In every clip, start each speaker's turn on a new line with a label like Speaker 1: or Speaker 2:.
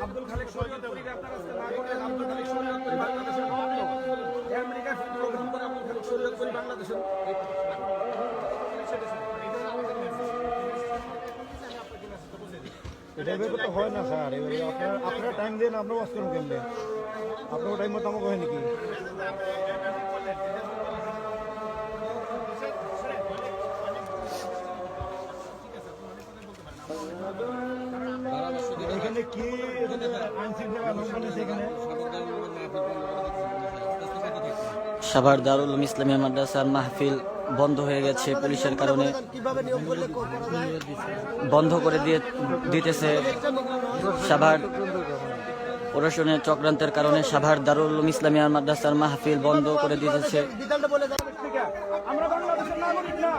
Speaker 1: আব্দুল
Speaker 2: এভাবে তো হয় না স্যার আপনার আপনারা টাইম দেন আমরা ওয়াশ করুন আপনার টাইম মতো আমাকে হয় নাকি? এখানে কি
Speaker 3: সাভার দারুল উলুম ইসলামিয়া মাদ্রাসার মাহফিল বন্ধ হয়ে গেছে পুলিশের কারণে। বন্ধ করে দিয়ে দিতেছে সাভার প্রশাসনের চক্রান্তের কারণে সাভার দারুল ইসলামিয়া মাদ্রাসার মাহফিল বন্ধ করে দিতেছে
Speaker 4: বিধানটা বলে যান
Speaker 1: থেকে আমরা বাংলাদেশের নাগরিক না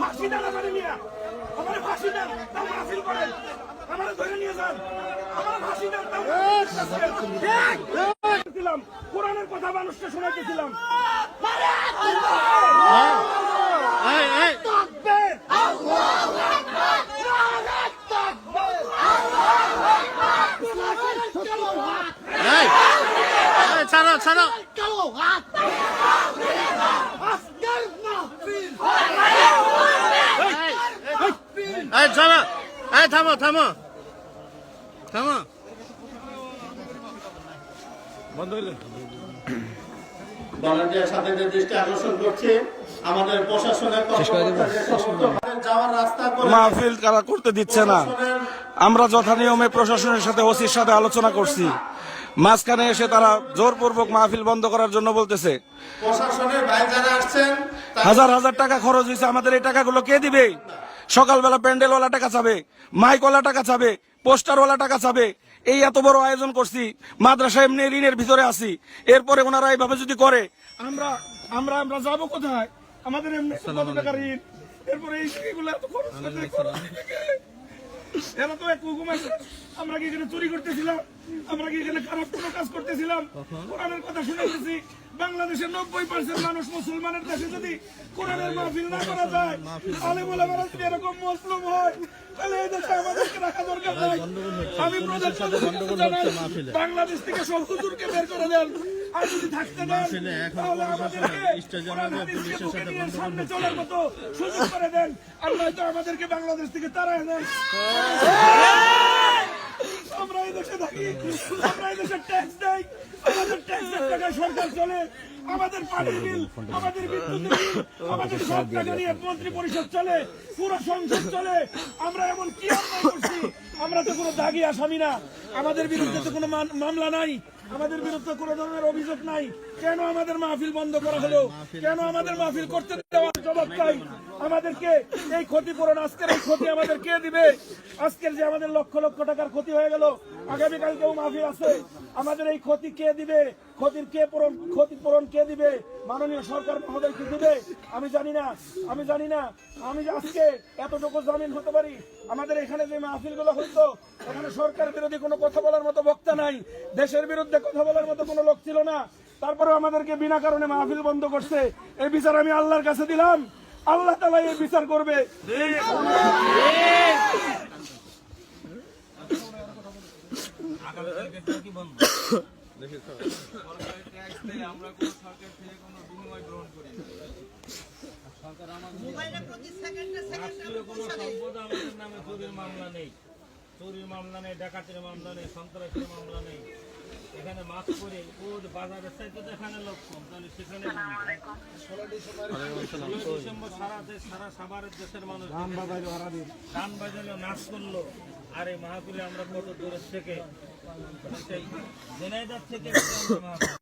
Speaker 1: ফাঁসি দেন আমার নিয়ে আমার ফাঁসি দেন তাও মাহফিল করেন আমার ধরে নিয়ে যান আমার ফাঁসি দেন তাও দিলাম কোরআনের কথা মানুষকে শোনাইতেছিলাম
Speaker 5: ছাড়ো ছাড়ো এই থামো এই থামো থামো থামো
Speaker 6: ভলান্টিয়ার সাথীদের দৃষ্টি আকর্ষণ করছি আমাদের প্রশাসনের যাওয়ার রাস্তা
Speaker 7: মাহফিল তারা করতে দিচ্ছে না। আমরা যথা নিয়মে প্রশাসনের সাথে ওসির সাথে আলোচনা করছি। মাঝখানে এসে তারা জোরপূর্বক মাহফিল বন্ধ করার জন্য বলতেছে
Speaker 6: প্রশাসনের ভাই যারা আসছেন তারা
Speaker 7: হাজার হাজার টাকা খরচ হয়েছে আমাদের এই টাকাগুলো কে দিবে? সকালবেলা প্যান্ডেলওয়ালা টাকা চাবে মাইকওয়ালা টাকা চাবে পোস্টারওয়ালা টাকা চাবে এই এত বড় আয়োজন করছি মাদ্রাসা এমনি ঋণের ভিতরে আছি এরপরে ওনারা এইভাবে যদি করে আমরা আমরা আমরা যাব কোথায়? আমাদের এমনি কত টাকা ঋণ? এরপরে এই এগুলো এত খরচ এরা তো এক হুকুম আছে। আমরা কি এখানে চুরি করতেছিলাম? আমরা কি এখানে খারাপ কোনো কাজ করতেছিলাম? কোরআনের কথা শুনেছি বাংলাদেশের নব্বই পার্সেন্ট মানুষ মুসলমানের দেশে যদি কোরআনের মাহফিল না করা যায় আলে বলে আমরা যদি এরকম মুসলিম হয়? তাহলে এই দেশে আমাদেরকে রাখা দরকার নাই। আমি প্রধানমন্ত্রীকে জানাই বাংলাদেশ থেকে সব হুজুরকে বের করে দেন। আর যদি থাকতে দেন তাহলে আমাদেরকে সামনে চলার মতো সুযোগ করে দেন। আর নয়তো আমাদেরকে বাংলাদেশ থেকে তাড়ায় দেন আমরা এই দেশে থাকি আমরা এই দেশে ট্যাক্স টাকায় সরকার চলে আমাদের পানির বিল আমাদের বিদ্যুতের বিল আমাদের সব টাকা নিয়ে মন্ত্রী পরিষদ চলে পুরো সংসদ চলে আমরা এমন কি অন্যায় করছি? আমরা তো কোনো দাগি আসামি না। আমাদের বিরুদ্ধে তো কোনো মামলা নাই। আমাদের বিরুদ্ধে কোনো ধরনের অভিযোগ নাই। কেন আমাদের মাহফিল বন্ধ করা হলো? কেন আমাদের মাহফিল করতে দেওয়ার জবাব চাই? আমাদেরকে এই ক্ষতিপূরণ আজকের এই ক্ষতি আমাদের কে দিবে? আজকের যে আমাদের লক্ষ লক্ষ টাকার ক্ষতি হয়ে গেল আগামীকালকেও মাহফিল আছে। আমাদের এই ক্ষতি কে দিবে? ক্ষতির কে পূরণ ক্ষতিপূরণ কে দিবে? মাননীয় সরকার মহোদয় কি দিবে? আমি জানি না। আমি জানি না। আমি আজকে এতটুকু জামিন হতে পারি? আমাদের এখানে যে মাহফিলগুলো হইতো, এখানে সরকার বিরোধী কোনো কথা বলার মতো বক্তা নাই। দেশের বিরুদ্ধে কথা বলার মতো কোনো লোক ছিল না। তারপরে আমাদেরকে বিনা কারণে মাহফিল বন্ধ করছে। এই বিচার আমি আল্লাহর কাছে দিলাম। আল্লাহ তালা এই বিচার করবে
Speaker 8: রাষ্ট্রীয় কোনো সম্পদ আমাদের নামে চুরির মামলা নেই। চুরির মামলা নেই ডাকাতির মামলা নেই সন্ত্রাসের মামলা নেই। এখানে মাছ করে ও বাজারের চাইতে এখানে লোক কম তাহলে সেখানে ষোলো ডিসেম্বর সারা দেশ সারা সাভারের দেশের মানুষ গান বাজালো নাচ করল। আর এই আমরা কত দূরের থেকে জেনাইদার থেকে